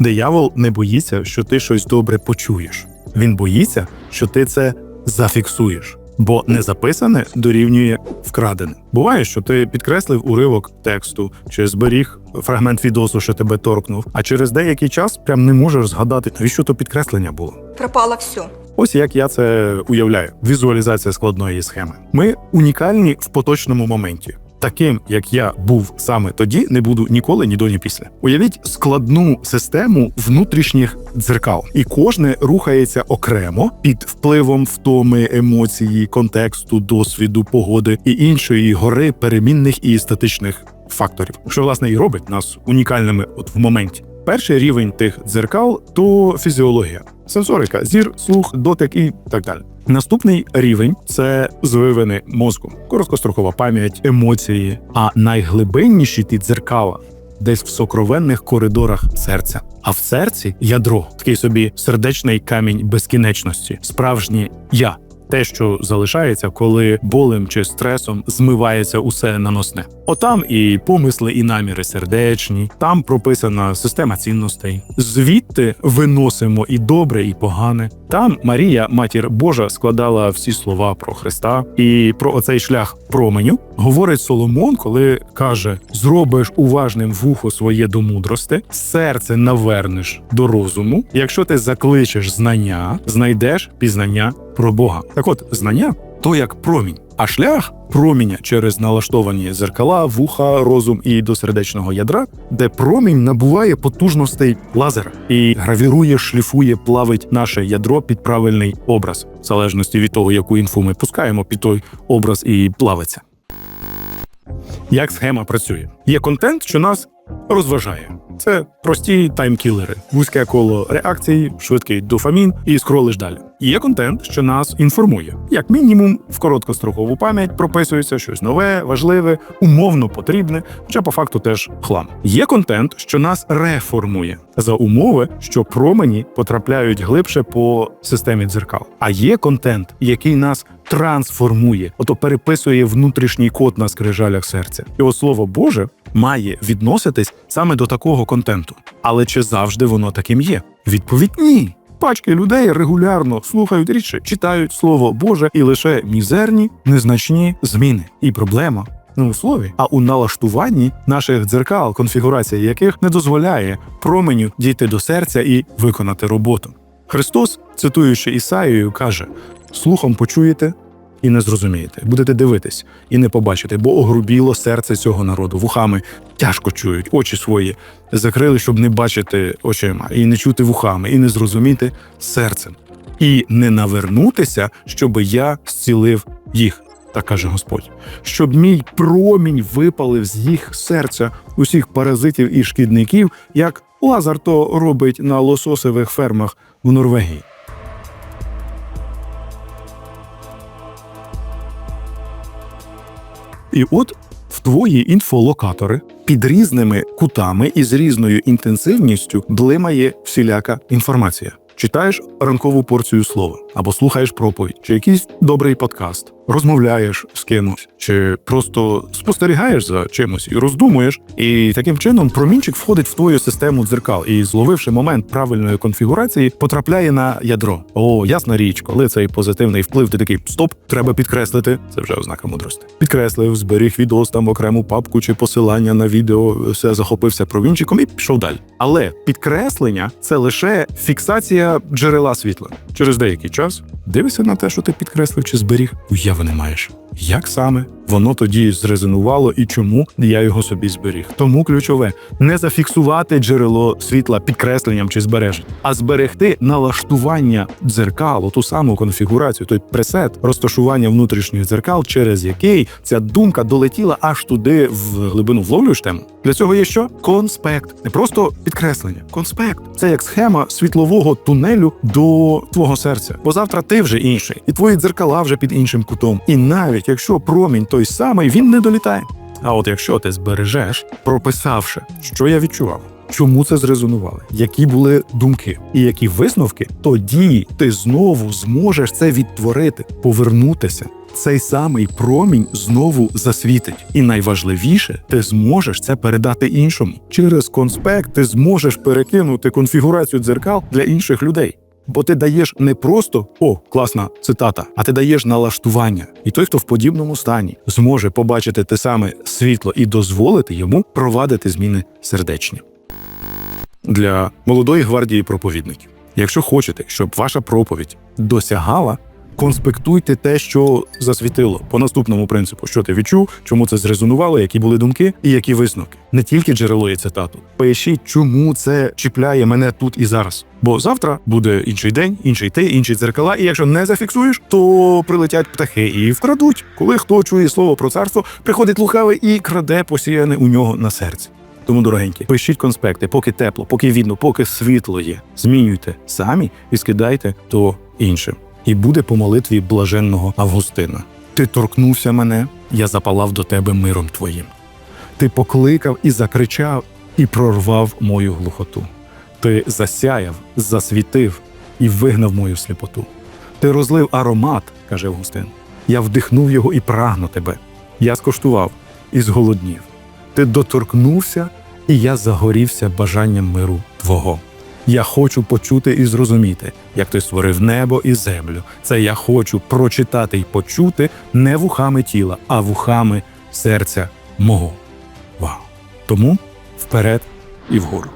Диявол не боїться, що ти щось добре почуєш. Він боїться, що ти це зафіксуєш. Бо не записане дорівнює вкрадене. Буває, що ти підкреслив уривок тексту чи зберіг фрагмент відосу, що тебе торкнув, а через деякий час прям не можеш згадати, навіщо то підкреслення було. Пропало все. Ось як я це уявляю: візуалізація складної схеми. Ми унікальні в поточному моменті. Таким, як я був саме тоді, не буду ніколи ні до, ні після. Уявіть складну систему внутрішніх дзеркал, і кожне рухається окремо під впливом втоми, емоції, контексту, досвіду, погоди і іншої гори перемінних і статичних факторів, що власне і робить нас унікальними от в моменті. Перший рівень тих дзеркал то фізіологія, сенсорика, зір, слух, дотик і так далі. Наступний рівень це звивини мозку, короткострокова пам'ять, емоції. А найглибинніші ті дзеркала десь в сокровенних коридорах серця. А в серці ядро, такий собі сердечний камінь безкінечності, справжнє я. Те, що залишається, коли болем чи стресом змивається усе наносне. Отам і помисли, і наміри сердечні, там прописана система цінностей. Звідти виносимо і добре, і погане. Там Марія, матір Божа, складала всі слова про Христа, і про оцей шлях променю говорить Соломон, коли каже: зробиш уважним вухо своє до мудрости, серце навернеш до розуму. Якщо ти закличеш знання, знайдеш пізнання про Бога. Так от знання то як промінь, а шлях проміня через налаштовані зеркала, вуха, розум і до сердечного ядра, де промінь набуває потужностей лазера і гравірує, шліфує, плавить наше ядро під правильний образ, в залежності від того, яку інфу ми пускаємо, під той образ і плавиться. Як схема працює? Є контент, що нас розважає. Це прості таймкілери, вузьке коло реакцій, швидкий дофамін і скролиш далі. Є контент, що нас інформує. Як мінімум, в короткострокову пам'ять прописується щось нове, важливе, умовно потрібне, хоча по факту теж хлам. Є контент, що нас реформує за умови, що промені потрапляють глибше по системі дзеркал. А є контент, який нас трансформує, ото переписує внутрішній код на скрижалях серця. От слово Боже має відноситись саме до такого контенту. Але чи завжди воно таким є? Відповідь ні. Пачки людей регулярно слухають рідше, читають слово Боже і лише мізерні, незначні зміни. І проблема не у слові, а у налаштуванні наших дзеркал, конфігурація яких не дозволяє променю дійти до серця і виконати роботу. Христос, цитуючи Ісаїю, каже: слухом почуєте і не зрозумієте, будете дивитись і не побачите, бо огрубіло серце цього народу вухами тяжко чують, очі свої закрили, щоб не бачити очима, і не чути вухами, і не зрозуміти серцем, і не навернутися, щоб я зцілив їх. Так каже Господь, щоб мій промінь випалив з їх серця усіх паразитів і шкідників, як Лазар то робить на лососевих фермах в Норвегії. І от в твої інфолокатори під різними кутами і з різною інтенсивністю блимає всіляка інформація. Читаєш ранкову порцію слова, або слухаєш проповідь, чи якийсь добрий подкаст, розмовляєш з кимось, чи просто спостерігаєш за чимось і роздумуєш. І таким чином промінчик входить в твою систему дзеркал і, зловивши момент правильної конфігурації, потрапляє на ядро. О, ясна річ, коли цей позитивний вплив, ти такий стоп, треба підкреслити. Це вже ознака мудрості. Підкреслив, зберіг відос там окрему папку чи посилання на відео, все захопився провінчиком і пішов далі. Але підкреслення це лише фіксація джерела світла. Через деякий час дивишся на те, що ти підкреслив чи зберіг, уяви не маєш. Як саме воно тоді зрезонувало і чому я його собі зберіг? Тому ключове не зафіксувати джерело світла підкресленням чи збереженням, а зберегти налаштування дзеркал, ту саму конфігурацію, той пресет розташування внутрішніх дзеркал, через який ця думка долетіла аж туди в глибину вловлюєш тему. Для цього є що? Конспект, не просто підкреслення. Конспект це як схема світлового тунелю до твого серця. Бо завтра ти вже інший, і твої дзеркала вже під іншим кутом. І навіть якщо промінь той самий, він не долітає. А от якщо ти збережеш, прописавши, що я відчував, чому це зрезонувало, які були думки і які висновки, тоді ти знову зможеш це відтворити, повернутися. цей самий промінь знову засвітить. І найважливіше, ти зможеш це передати іншому. Через конспект ти зможеш перекинути конфігурацію дзеркал для інших людей. Бо ти даєш не просто о, класна цитата, а ти даєш налаштування. І той, хто в подібному стані зможе побачити те саме світло і дозволити йому провадити зміни сердечні. Для молодої гвардії проповідників. Якщо хочете, щоб ваша проповідь досягала, конспектуйте те, що засвітило по наступному принципу, що ти відчув, чому це зрезонувало, які були думки і які висновки. Не тільки джерело і цитату. Пишіть, чому це чіпляє мене тут і зараз. Бо завтра буде інший день, інший ти, інші дзеркала. І якщо не зафіксуєш, то прилетять птахи і вкрадуть. Коли хто чує слово про царство, приходить лукавий і краде посіяне у нього на серці. Тому, дорогенькі, пишіть конспекти, поки тепло, поки відно, поки світло є. Змінюйте самі і скидайте то іншим. І буде по молитві блаженного Августина. Ти торкнувся мене, я запалав до тебе миром твоїм. Ти покликав і закричав, і прорвав мою глухоту. Ти засяяв, засвітив і вигнав мою сліпоту. Ти розлив аромат, каже Августин. Я вдихнув його і прагну тебе. Я скоштував і зголоднів. Ти доторкнувся, і я загорівся бажанням миру Твого. Я хочу почути і зрозуміти, як ти створив небо і землю. Це я хочу прочитати і почути не вухами тіла, а вухами серця мого. Вау! Тому вперед і вгору.